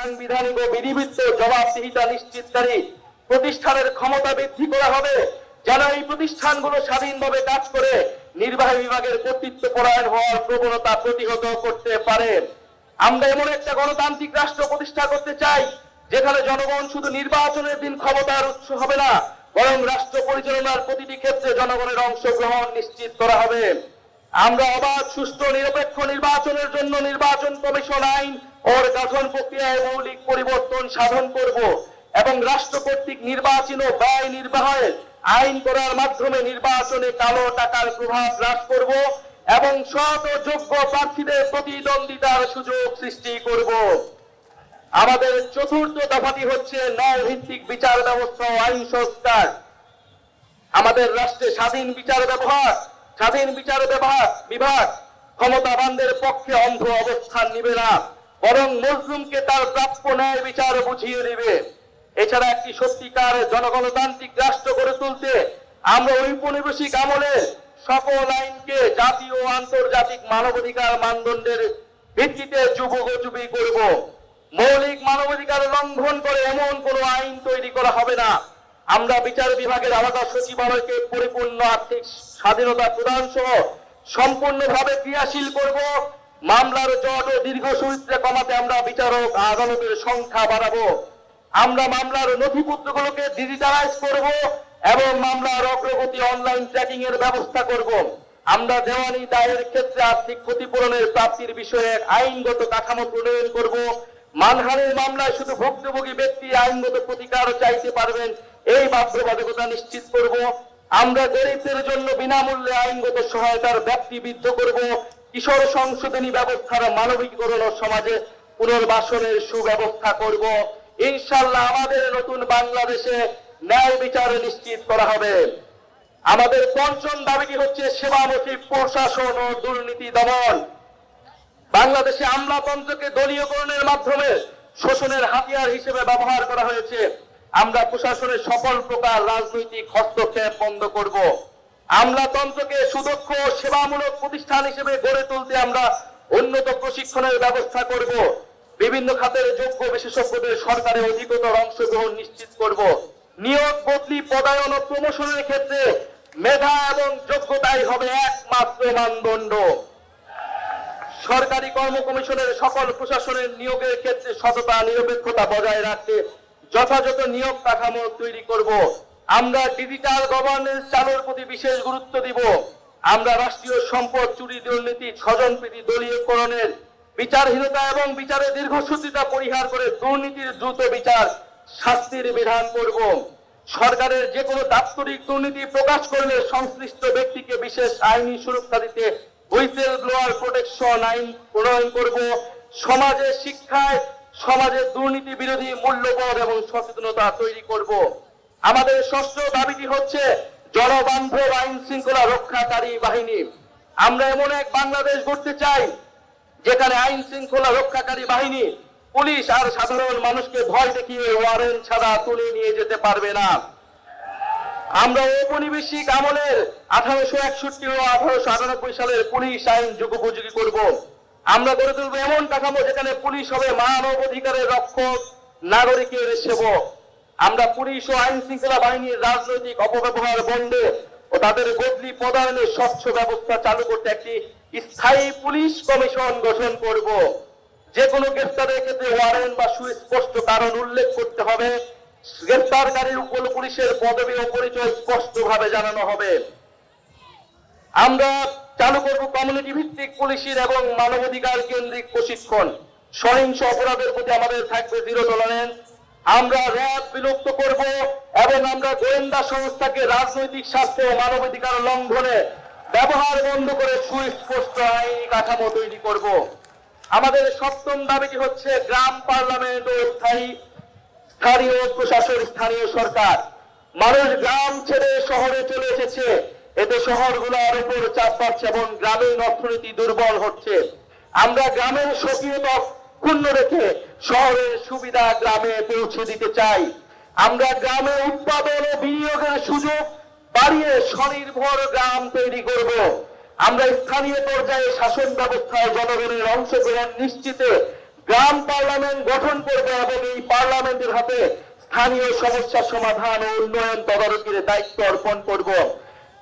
সাংবিধানিক ও বিধিবিদ্ধ জবাবদিহিতা নিশ্চিতকারী প্রতিষ্ঠানের ক্ষমতা বৃদ্ধি করা হবে, যেন এই প্রতিষ্ঠানগুলো স্বাধীনভাবে কাজ করে নির্বাহী বিভাগের কর্তৃত্ব পরায়ণ হওয়ার প্রবণতা প্রতিহত করতে পারে। আমরা এমন একটা গণতান্ত্রিক রাষ্ট্র প্রতিষ্ঠা করতে চাই, যেখানে জনগণ শুধু নির্বাচনের দিন ক্ষমতার উৎস হবে না, বরং রাষ্ট্র পরিচালনার প্রতিটি ক্ষেত্রে জনগণের অংশগ্রহণ নিশ্চিত করা হবে। আমরা অবাধ, সুষ্ঠু, নিরপেক্ষ নির্বাচনের জন্য নির্বাচন কমিশন আইন ওর গঠন প্রক্রিয়ায় মৌলিক পরিবর্তন সাধন করব এবং রাষ্ট্র কর্তৃক নির্বাচন ব্যয় নির্বাহের আইন করার মাধ্যমে নির্বাচনে কালো টাকার প্রভাব হ্রাস করব এবং সৎ ও যোগ্য প্রার্থীদের প্রতিদ্বন্দ্বিতার সুযোগ সৃষ্টি করব। আমাদের চতুর্থ দফাটি হচ্ছে ন্যায় ভিত্তিক বিচার ব্যবস্থা ও আইন সংস্কার। আমাদের রাষ্ট্রে স্বাধীন বিচার ব্যবহার, স্বাধীন বিচার ব্যবহার বিভাগ ক্ষমতাবানদের পক্ষে অন্ধ অবস্থান নিবে না। বরং মজলুমকে তার প্রাপ্য ন্যায় বিচার বুঝিয়ে দিবে। এছাড়া একটি সত্যিকার জনগণতান্ত্রিক রাষ্ট্র গড়ে তুলতে আমরা ঔপনিবেশিক আমলে সকল আইনকে জাতীয় আন্তর্জাতিক মানবাধিকার মানদণ্ডের ভিত্তিতে যুবগোচুবি করব। মৌলিক মানবাধিকার লঙ্ঘন করে এমন কোনো আইন তৈরি করা হবে না। আমরা বিচার বিভাগের আলাদা সচিবালয়কে পরিপূর্ণ আর্থিক স্বাধীনতা প্রদান সহ সম্পূর্ণভাবে ক্রিয়াশীল করব। মামলার জট ও দীর্ঘ সূত্রে কমাতে আমরা বিচারক আদালতের সংখ্যা বাড়াবো। আমরা মামলার নথিপত্রগুলোকে ডিজিটালাইজ করব এবং মামলার অগ্রগতি অনলাইন ট্র্যাকিং এর ব্যবস্থা করব। আমরা দেওয়ানি দায়ের ক্ষেত্রে আর্থিক ক্ষতিপূরণের প্রাপ্তির বিষয়ে আইনগত কাঠামো প্রণয়ন করব। মানহানির মামলায় শুধু ভুক্তভোগী ব্যক্তি আইনগত প্রতিকার চাইতে পারবেন, এই বাধ্যবাধকতা নিশ্চিত করব। আমরা গরিবদের জন্য বিনামূল্যে আইনগত সহায়তার ব্যক্তি বৃদ্ধ করব। কিশোর সংশোধনী ব্যবস্থার মানবিকীকরণ ও সমাজে পুনর্বাসনের সুব্যবস্থা করব। ইনশাল্লাহ আমাদের নতুন বাংলাদেশে ন্যায় বিচার নিশ্চিত করা হবে। আমাদের পঞ্চম দাবিটি হচ্ছে সেবামুখী প্রশাসন ও দুর্নীতি দমন। বাংলাদেশে আমলাতন্ত্রকে দলীয়করণের মাধ্যমে শোষণের হাতিয়ার হিসেবে ব্যবহার করা হয়েছে। আমরা প্রশাসনের সকল প্রকার রাজনৈতিক হস্তক্ষেপ বন্ধ করব। আমলাতন্ত্রকে সুদক্ষ সেবামূলক প্রতিষ্ঠান হিসেবে গড়ে তুলতে আমরা উন্নত প্রশিক্ষণের ব্যবস্থা করব। বিভিন্ন খাতের যোগ্য বিশেষজ্ঞদের সরকারে অধিকতর অংশগ্রহণ নিশ্চিত করব। নিয়োগ, বদলি, পদায়ন ও প্রমোশনের ক্ষেত্রে মেধা এবং যোগ্যতাই হবে একমাত্র মানদণ্ড। সরকারি কর্ম কমিশনের সকল প্রশাসনের নিয়োগের ক্ষেত্রে সততা, নিরপেক্ষতা বজায় রাখতে যথাযথ নিয়োগ কাঠামো তৈরি করব। আমরা ডিজিটাল গভর্নেন্স চালুর প্রতি বিশেষ গুরুত্ব দিব। আমরা রাষ্ট্রীয় সম্পদ, চুরি, দুর্নীতি স্বজনপ্রীতি দলীয়করণের বিচারহীনতা এবং বিচারের দীর্ঘসূত্রিতা পরিহার করে দুর্নীতির দ্রুত বিচার শাস্তির বিধান করব। সরকারের যে কোনো দাপ্তরিক দুর্নীতি প্রকাশ করলে সংশ্লিষ্ট ব্যক্তিকে বিশেষ আইনি সুরক্ষা দিতে হুইসেল ব্লোয়ার প্রোটেকশন আইন প্রণয়ন করব। সমাজে শিক্ষায় সমাজের দুর্নীতি বিরোধী মূল্যবোধ এবং সচেতনতা তৈরি করব। আমাদের ষষ্ঠ দাবিটি হচ্ছে জনবান্ধব আইন শৃঙ্খলা রক্ষাকারী বাহিনী। আমরা এমন এক বাংলাদেশ গড়তে চাই, যেখানে আইন শৃঙ্খলা রক্ষাকারী বাহিনী পুলিশ আর সাধারণ মানুষকে ভয় দেখিয়ে ওয়ারেন্ট ছাড়া তুলে নিয়ে যেতে পারবে না। আমরা ঔপনিবেশিক আমলের আঠারোশো একষট্টি ও আঠারোশো আটানব্বই সালের পুলিশ আইন যুগোপযোগী করব। আমরা গড়ে তুলব এমন কাঠামো যেখানে পুলিশ হবে মানব অধিকারের রক্ষক, নাগরিকের সেবক। আমরা পুলিশ ও আইন শৃঙ্খলা বাহিনীর রাজনৈতিক অপব্যবহার বন্ধে ও তাদের বদলি প্রদানের স্বচ্ছ ব্যবস্থা চালু করতে একটি স্থায়ী পুলিশ কমিশন গঠন করব। যে কোনো গ্রেফতারের ক্ষেত্রে ওয়ারেন্ট বা সুস্পষ্ট কারণ উল্লেখ করতে হবে। গ্রেফতারকারীর উপর পুলিশের পদবি ও পরিচয় স্পষ্টভাবে জানানো হবে। আমরা চালু করব কমিউনিটি ভিত্তিক পুলিশের এবং মানবাধিকার কেন্দ্রিক প্রশিক্ষণ। সহিংস অপরাধের প্রতি আমাদের থাকবে জিরো টলারেন্স আমরা র্যাব বিলুপ্ত করব এবং আমরা গোয়েন্দা সংস্থাকে রাজনৈতিক স্বার্থে ও মানবাধিকার লঙ্ঘনে ব্যবহার বন্ধ করে সুস্পষ্ট আইনি কাঠামো তৈরি করব। আমাদের সপ্তম দাবিটি হচ্ছে গ্রাম পার্লামেন্ট ও স্থায়ী স্থানীয় প্রশাসন স্থানীয় সরকার। মানুষ গ্রাম ছেড়ে শহরে চলে এসেছে। এতে শহরগুলোর উপর চাপ পাচ্ছে এবং গ্রামীণ অর্থনীতি দুর্বল হচ্ছে। আমরা গ্রামের স্বকীয়তা ক্ষুণ্ণ রেখে শহরের সুবিধা গ্রামে পৌঁছে দিতে চাই। আমরা গ্রামে উৎপাদন ও বিনিয়োগের সুযোগ বাড়িয়ে স্বনির্ভর গ্রাম তৈরি করব। আমরা স্থানীয় পর্যায়ে শাসন ব্যবস্থায় জনগণের অংশগ্রহণ নিশ্চিতে গ্রাম পার্লামেন্ট গঠন করব এবং এই পার্লামেন্টের হাতে স্থানীয় সমস্যা সমাধান ও উন্নয়ন তদারকির দায়িত্ব অর্পণ করব।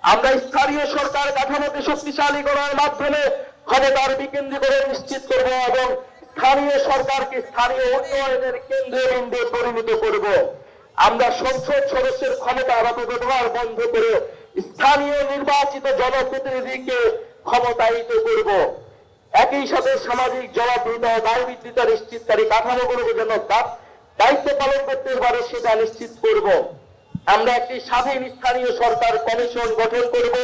আমরা স্থানীয় সরকার কাঠামোকে শক্তিশালী করার মাধ্যমে ক্ষমতার বিকেন্দ্রীকরণ নিশ্চিত করব এবং স্থানীয় সরকারকে স্থানীয় উন্নয়নের কেন্দ্রে বিন্দু পরিণত করব। আমরা সংসদ সদস্যের ক্ষমতার অপব্যবহার বন্ধ করে স্থানীয় নির্বাচিত জনপ্রতিনিধিকে ক্ষমতায়িত করব। একই সাথে সামাজিক জবাবদিহিতা ও দায়বৃত্তিতা নিশ্চিতকারী কাঠামোগুলোকে যেন দায়িত্ব পালন করতে পারে সেটা নিশ্চিত করব। আমরা একটি স্বাধীন স্থানীয় সরকার কমিশন গঠন করব,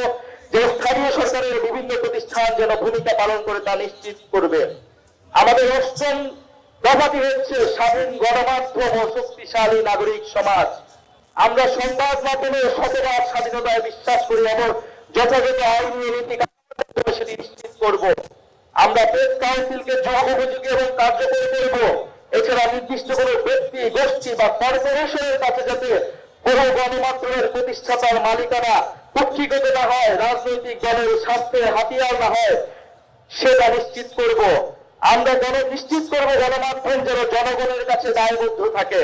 যে স্থানীয় সরকারের বিভিন্ন প্রতিষ্ঠান যেন ভূমিকা পালন করে তা নিশ্চিত করবে। আমাদের অষ্টম দফাটি হচ্ছে স্বাধীন গণমাধ্যম ও শক্তিশালী নাগরিক সমাজ। আমরা সংবাদ মাধ্যমে শতভাগ স্বাধীনতায় বিশ্বাস করি এবং যথাযথ আইনি নীতি সেটি নিশ্চিত করব। আমরা প্রেস কাউন্সিলকে যোগ এবং কার্যকরী করব। এছাড়া নির্দিষ্ট কোনো ব্যক্তি, গোষ্ঠী বা কর্পোরেশনের কাছে যাতে কোনো গণমাধ্যমের প্রতিষ্ঠাতার মালিকানা কক্ষিগত না হয়, রাজনৈতিক দলের স্বার্থে হাতিয়ার না হয়, সেটা নিশ্চিত করব। আমরা জন নিশ্চিত করব গণমাধ্যম যেন জনগণের কাছে দায়বদ্ধ থাকে।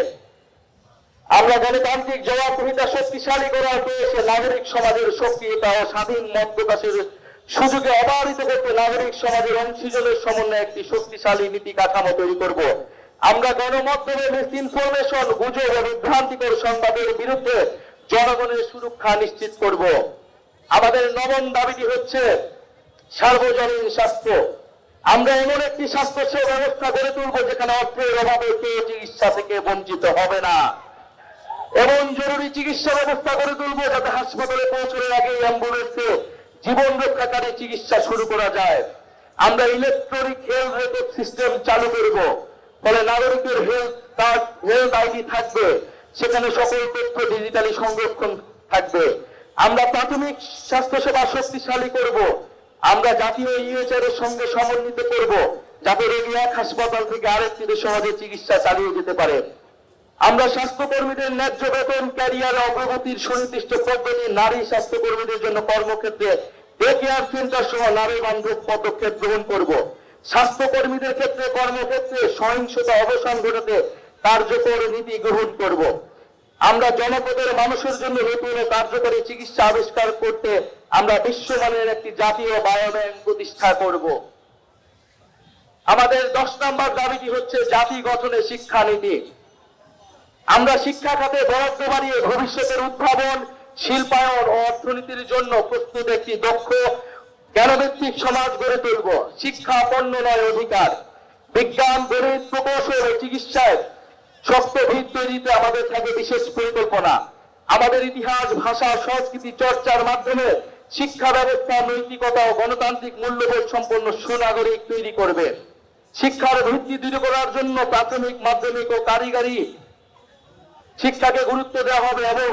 আমরা গণতান্ত্রিক জবাবদিহিতা শক্তিশালী করার প্রয়াসে নাগরিক সমাজের সক্রিয়তা ও স্বাধীন মত প্রকাশের সুযোগে অবাহিত করতে নাগরিক সমাজের অংশীজনের সমন্বয়ে একটি শক্তিশালী নীতি কাঠামো তৈরি করব। আমরা গণমাধ্যমে মিস ইনফরমেশন গুজব ও বিভ্রান্তিকর সংবাদের বিরুদ্ধে জনগণের সুরক্ষা নিশ্চিত করব। আমাদের নবম দাবিটি হচ্ছে সার্বজনীন স্বাস্থ্য। আমরা এমন একটি স্বাস্থ্য সেবা ব্যবস্থা গড়ে তুলব যেখানে অর্থের অভাবে কেউ চিকিৎসা থেকে বঞ্চিত হবে না। এমন জরুরি চিকিৎসা ব্যবস্থা করে তুলবো যাতে হাসপাতালে পৌঁছানোর আগে অ্যাম্বুলেন্সে জীবন রক্ষাকারী চিকিৎসা শুরু করা যায়। আমরা ইলেকট্রনিক হেলথ রেকর্ড সিস্টেম চালু করব। ফলে নাগরিকের হেলথ কার্ড, হেলথ আইডি থাকবে। সেখানে সকল তথ্য ডিজিটালি সংরক্ষণ থাকবে। আমরা প্রাথমিক স্বাস্থ্যসেবা শক্তিশালী করব। আমরা জাতীয় ইউএচআর এর সঙ্গে সমন্বিত করব যাতে রোগী হাসপাতাল থেকে আরেকটিতে সহজে চিকিৎসা চালিয়ে যেতে পারে। আমরা স্বাস্থ্যকর্মীদের ন্যায্য বেতন, ক্যারিয়ার, অগ্রগতির সুনির্দিষ্ট পদ্ধতি, নারী স্বাস্থ্যকর্মীদের জন্য কর্মক্ষেত্রে ডে সেন্টার সহ নারী বান্ধব পদক্ষেপ গ্রহণ করব। স্বাস্থ্যকর্মীদের ক্ষেত্রে কর্মক্ষেত্রে সহিংসতা অবসান ঘটাতে কার্যকর নীতি গ্রহণ করব। আমরা জনপদের মানুষের জন্য নতুন ও কার্যকরী চিকিৎসা আবিষ্কার করতে আমরা বিশ্বমানের একটি জাতীয় বায়োব্যাংক প্রতিষ্ঠা করব। আমাদের দশ নম্বর দাবিটি হচ্ছে জাতি গঠনে শিক্ষানীতি আমরা শিক্ষা খাতে বরাদ্দ বাড়িয়ে ভবিষ্যতের উদ্ভাবন, শিল্পায়ন ও অর্থনীতির জন্য প্রস্তুত একটি দক্ষ, জ্ঞানভিত্তিক সমাজ গড়ে তুলব। শিক্ষা পণ্য নয় অধিকার। বিজ্ঞান, গণিত, প্রকৌশল ও চিকিৎসায় শক্ত ভিত তৈরিতে আমাদের থাকে বিশেষ পরিকল্পনা। আমাদের ইতিহাস, ভাষা, সংস্কৃতি, চর্চার মাধ্যমে শিক্ষা ব্যবস্থা, নৈতিকতা ও গণতান্ত্রিক মূল্যবোধ সম্পন্ন সুনাগরিক তৈরি করবে। শিক্ষার ভিত্তি দৃঢ় করার জন্য প্রাথমিক, মাধ্যমিক ও কারিগরি শিক্ষাকে গুরুত্ব দেওয়া হবে এবং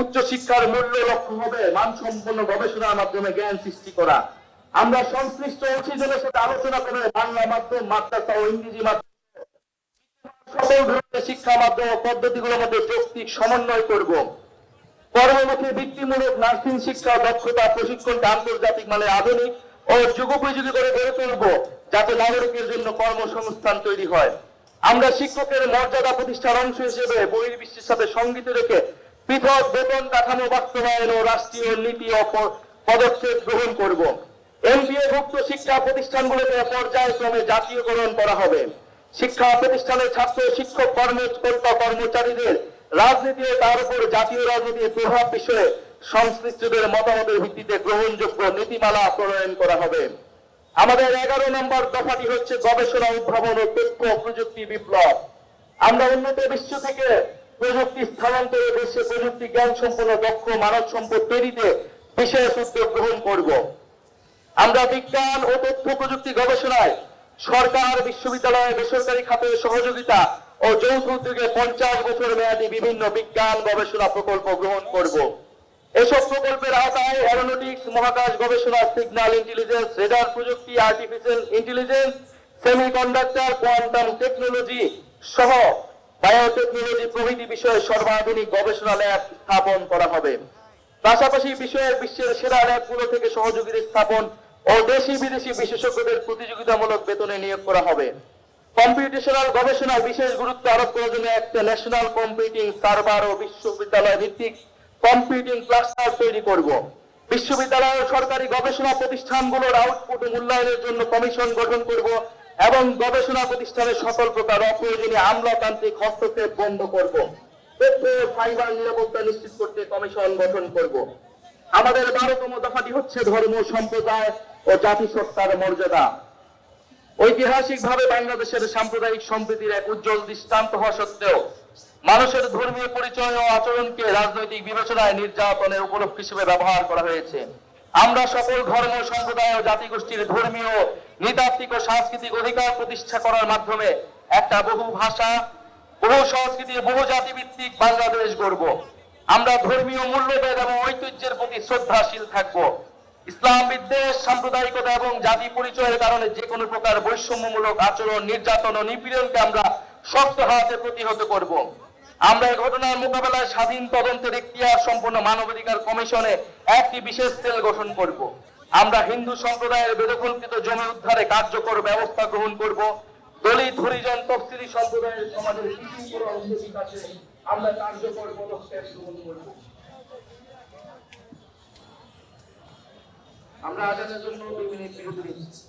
উচ্চ শিক্ষার মূল্য লক্ষ্য হবে মানসম্পন্ন গবেষণার মাধ্যমে জ্ঞান সৃষ্টি করা। আমরা সংশ্লিষ্ট অংশীজনের সাথে আলোচনা করে বাংলা মাধ্যম, মাদ্রাসা ও ইংরেজি মাধ্যম সকল ধরনের শিক্ষা মাধ্যম পদ্ধতিগুলোর মধ্যে যৌক্তিক সমন্বয় করব। কর্মমুখী নার্সিং শিক্ষা দক্ষতা প্রশিক্ষণকে আন্তর্জাতিক মানে আধুনিক ও যুগোপযোগী করে গড়ে তুলব, যাতে নাগরিকের জন্য কর্মসংস্থান তৈরি হয়। আমরা শিক্ষকের মর্যাদা প্রতিষ্ঠার অংশ হিসেবে বহির্বিশ্বের সাথে সংগীত রেখে পৃথক বেতন কাঠামো বাস্তবায়ন ও রাষ্ট্রীয় নীতি ও পদক্ষেপ গ্রহণ করব। এমপিএ ভুক্ত শিক্ষা প্রতিষ্ঠানগুলোকে পর্যায়ক্রমে জাতীয়করণ করা হবে। শিক্ষা প্রতিষ্ঠানের ছাত্র, শিক্ষক, কর্মকর্তা, কর্মচারীদের রাজনীতি তার উপর জাতীয় রাজনীতির প্রভাব বিষয়ে সংশ্লিষ্টদের মতামতের ভিত্তিতে গ্রহণযোগ্য নীতিমালা প্রণয়ন করা হবে। আমাদের এগারো নম্বর দফাটি হচ্ছে গবেষণা, উদ্ভাবন ও তথ্য প্রযুক্তি বিপ্লব। আমরা উন্নত বিশ্ব থেকে প্রযুক্তি স্থানান্তরে দেশে প্রযুক্তি জ্ঞান সম্পন্ন দক্ষ মানব সম্পদ তৈরিতে বিশেষ উদ্যোগ গ্রহণ করব। আমরা বিজ্ঞান ও তথ্য প্রযুক্তি গবেষণায় সরকার, বিশ্ববিদ্যালয়, বেসরকারি খাতের সহযোগিতা ও যৌথ উদ্যোগে পঞ্চাশ বছর মেয়াদী বিভিন্ন বিজ্ঞান, গবেষণা প্রকল্প গ্রহণ করব। এসব প্রকল্পের আওতায় অ্যারোনটিক্স, মহাকাশ গবেষণা, সিগন্যাল ইন্টেলিজেন্স, রেডার প্রযুক্তি, artificial intelligence, semiconductor, quantum technology সহ বায়োটেকনোলজি প্রভৃতি বিষয়ে সর্বাধুনিক গবেষণা ল্যাব স্থাপন করা হবে। পাশাপাশি বিষয়ের বিশ্বের সেরা ল্যাবগুলো থেকে সহযোগীদের স্থাপন ও দেশি বিদেশি বিশেষজ্ঞদের প্রতিযোগিতামূলক বেতনে নিয়োগ করা হবে। কম্পিউটেশনাল গবেষণায় বিশেষ গুরুত্ব আরোপ করার জন্য একটা ন্যাশনাল কম্পিউটিং সার্ভার ও বিশ্ববিদ্যালয় ভিত্তিক কম্পিউটিং ক্লাস্টার তৈরি করব। বিশ্ববিদ্যালয় সরকারি গবেষণা প্রতিষ্ঠানগুলোর আউটপুট মূল্যায়নের জন্য কমিশন গঠন করব এবং গবেষণা প্রতিষ্ঠানের সকল প্রকার অপ্রয়োজনীয় আমলাতান্ত্রিক হস্তক্ষেপ বন্ধ করব। তথ্য ফাইবার নিরাপত্তা নিশ্চিত করতে কমিশন গঠন করব। আমাদের বারোতম দফাটি হচ্ছে ধর্ম, সম্প্রদায় ও জাতিসত্তার মর্যাদা। ঐতিহাসিকভাবে বাংলাদেশের সাম্প্রদায়িক সম্প্রীতির এক উজ্জ্বল দৃষ্টান্ত হওয়া সত্ত্বেও মানুষের ধর্মীয় পরিচয় ও আচরণকে রাজনৈতিক বিবেচনায় নির্যাতনের উপলক্ষ হিসেবে ব্যবহার করা হয়েছে। আমরা সকল ধর্ম, সম্প্রদায় ও জাতিগোষ্ঠীর ধর্মীয়, নৃতাত্ত্বিক ও সাংস্কৃতিক অধিকার প্রতিষ্ঠা করার মাধ্যমে একটা বহু ভাষা, বহু সংস্কৃতি বহু জাতিভিত্তিক বাংলাদেশ গড়ব। আমরা ধর্মীয় মূল্যবোধ এবং ঐতিহ্যের প্রতি শ্রদ্ধাশীল থাকব। ইসলাম বিদ্বেষ, সাম্প্রদায়িকতা এবং জাতি পরিচয়ের কারণে যে কোনো প্রকার বৈষম্যমূলক আচরণ, নির্যাতন ও নিপীড়নকে আমরা শক্ত হাতে প্রতিহত করব। আমরা এই ঘটনার মোকাবেলায় স্বাধীন তদন্তের ইখতিয়ার সম্পন্ন মানবাধিকার কমিশনে একটি বিশেষ সেল গঠন করব। আমরা হিন্দু সম্প্রদায়ের বেদখলকৃত জমি উদ্ধারে কার্যকর ব্যবস্থা গ্রহণ করব। দলিত, হরিজন, তফসিলি সম্প্রদায়ের সমাজের আমরা কার্যকর পদক্ষেপ গ্রহণ করব। আমরা আজাদের জন্য দুই মিনিট বিরতি নিচ্ছি।